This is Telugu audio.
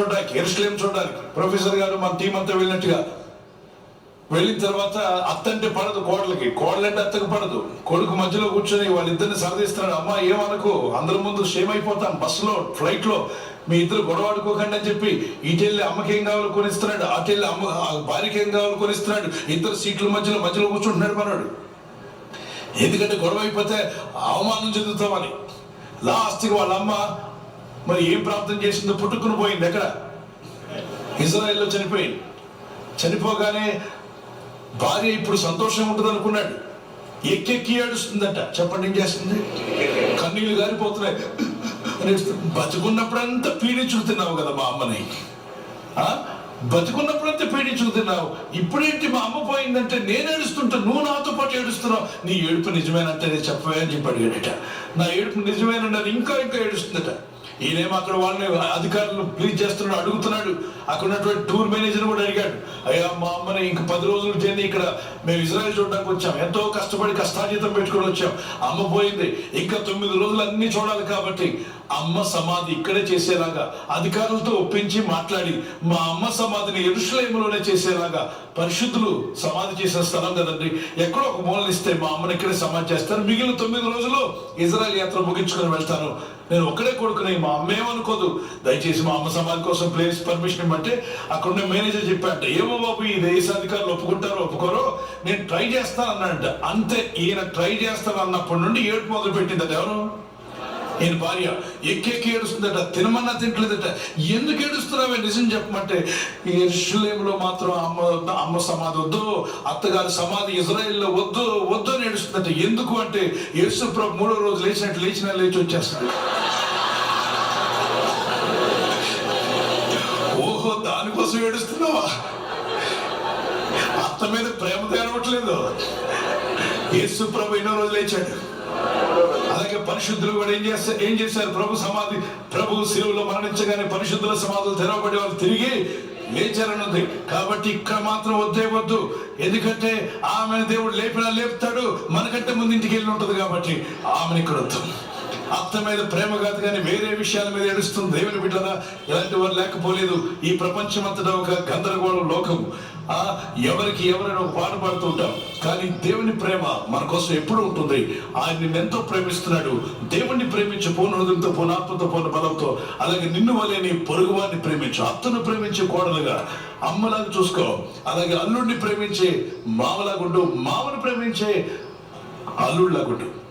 చూడడానికి ఎరుస్లేం చూడడానికి. ప్రొఫెసర్ గారు మన టీం అంతా వెళ్ళినట్టుగా. వెళ్ళిన తర్వాత అత్తంటే పడదు కోడలకి. కోడలంటే అత్తకు పడదు. కొడుకు మధ్యలో కూర్చొని వాళ్ళిద్దరిని సరదీస్తున్నాడు. అమ్మ ఏమనుకో? అందరి ముందు సేమ్ అయిపోతాం. బస్సులో ఫ్లైట్లో మీ ఇద్దరు గొడవాడుకోకండి అని చెప్పి ఇటు అమ్మకి ఏం కావాలో కొనిస్తున్నాడు. అటు వెళ్ళి అమ్మ ఆ భార్యకి ఏం కావాలో కొనిస్తున్నాడు. ఇద్దరు సీట్ల మధ్యలో మధ్యలో కూర్చుంటున్నాడు మనోడు. ఎందుకంటే గొడవ అయిపోతే అవమానం చెందుతామని లాస్ట్కి వాళ్ళ అమ్మ మరి ఏం ప్రాప్తం చేసిందో పుట్టుకుని పోయింది ఎక్కడ? ఇజ్రాయెల్లో చనిపోయింది. చనిపోగానే భార్య ఇప్పుడు సంతోషం ఉంటుంది అనుకున్నాడు. ఎక్కెక్కి ఏడుస్తుందట. చెప్పండి ఏం చేస్తుంది? కన్నీళ్ళు గారిపోతున్నాయి. ఏడుస్తుంది. బతుకున్నప్పుడంతా పీడించుకుతున్నావు కదా మా అమ్మని. ఆ? బతుకున్నప్పుడంతా పీడించుకుతున్నావు ఇప్పుడేంటి మా అమ్మ పోయిందంటే నేను ఏడుస్తుంటా నువ్వు నాతో పాటు ఏడుస్తున్నావు. నీ ఏడుపు నిజమేనంటే నేను చెప్పవే అని చెప్పి అడిగాడట. నా ఏడుపు నిజమేనన్నాను ఇంకా ఇంకా ఏడుస్తుందట. ఈయనేమో అక్కడ వాళ్ళని అధికారులు ప్లీజ్ చేస్తున్నాడు అడుగుతున్నాడు. అక్కడ ఉన్నటువంటి టూర్ మేనేజర్ కూడా అడిగాడు. అయ్యా మా అమ్మని ఇంక పది రోజులు చేయండి ఇక్కడ మేము ఇజ్రాయెల్ చూడడానికి వచ్చాం. ఎంతో కష్టపడి కష్టాజీతం పెట్టుకొని వచ్చాం. అమ్మ పోయింది. ఇంకా తొమ్మిది రోజులు అన్ని చూడాలి కాబట్టి అమ్మ సమాధి ఇక్కడే చేసేలాగా అధికారులతో ఒప్పించి మాట్లాడి మా అమ్మ సమాధిని ఎరుషులేములోనే చేసేలాగా పరిశుద్ధులు సమాధి చేసిన స్థలం కదండి. ఎక్కడో ఒక మూలనిస్తే మా అమ్మని ఇక్కడే సమాధి చేస్తారు. మిగిలిన తొమ్మిది రోజులు ఇజ్రాయల్ యాత్ర ముగించుకొని వెళ్తాను. నేను ఒక్కడే కొడుకునే మా అమ్మ ఏమనుకోదు. దయచేసి మా అమ్మ సమాధి కోసం ప్లేస్ పర్మిషన్ ఇవ్వమంటే అక్కడ ఉన్న మేనేజర్ చెప్పాట ఏమో బాబు ఈ దేశాధికారులు ఒప్పుకుంటారో ఒప్పుకోరో నేను ట్రై చేస్తాను అన్నాడంట. అంతే ఈయన ట్రై చేస్తాను అన్నప్పటి నుండి ఏడు మొదలు పెట్టిందట ఎవరు? ఈయన భార్య ఎక్కెక్కి ఏడుస్తుందట? తినమన్నా తింటలేదట. ఎందుకు ఏడుస్తున్నావే? నిజం చెప్పమంటే ఈ మాత్రం అమ్మ అమ్మ సమాధి వద్దు అత్తగారి సమాధి ఇజ్రాయెల్లో వద్దు వద్దు అని ఏడుస్తుందట. ఎందుకు అంటే యేసుప్రభు మూడో రోజు లేచినట్టు లేచినా లేచి వచ్చేస్తుంది. ఓహో దానికోసం ఏడుస్తున్నావా? అత్త మీద ప్రేమ తేరవట్లేదు. యేసుప్రభు ఎన్నో రోజులు లేచాడు. అలాగే పరిశుద్ధులు కూడా ఏం చేస్తారు ఏం చేశారు? ప్రభు సమాధి ప్రభు శిలువలో మరణించగానే పరిశుద్ధుల సమాధులు తెరవబడి వాళ్ళు తిరిగి లేచారన్నది. కాబట్టి ఇక్కడ మాత్రం వద్దే వద్దు. ఎందుకంటే ఆమె దేవుడు లేపినా లేపుతాడు. మనకంటే ముందు ఇంటికి వెళ్ళి ఉంటది కాబట్టి ఆమెను ఇక్కడ వద్దు. అత్త మీద ప్రేమ కాదు కానీ వేరే విషయాల మీద ఏడుస్తుంది. దేవుని బిడ్డరా ఇలాంటి వారు లేకపోలేదు. ఈ ప్రపంచం అంతటా ఒక గందరగోళం లోకం. ఆ ఎవరికి ఎవరైనా పాట పాడుతూ ఉంటాం. కానీ దేవుని ప్రేమ మన కోసం ఎప్పుడు ఉంటుంది. ఆయన నిన్ను ఎంతో ప్రేమిస్తున్నాడు. దేవుణ్ణి ప్రేమించు పూర్ణ హృదయంతో పూర్ణ ఆత్మతో పూర్ణ బలంతో. అలాగే నిన్ను వలేని నీ పొరుగు వారిని ప్రేమించు. అత్తను ప్రేమించే కోడలుగా అమ్మలాగా చూసుకో. అలాగే అల్లుడిని ప్రేమించే మామలాగుండు మామను ప్రేమించే అల్లుళ్ళగుండు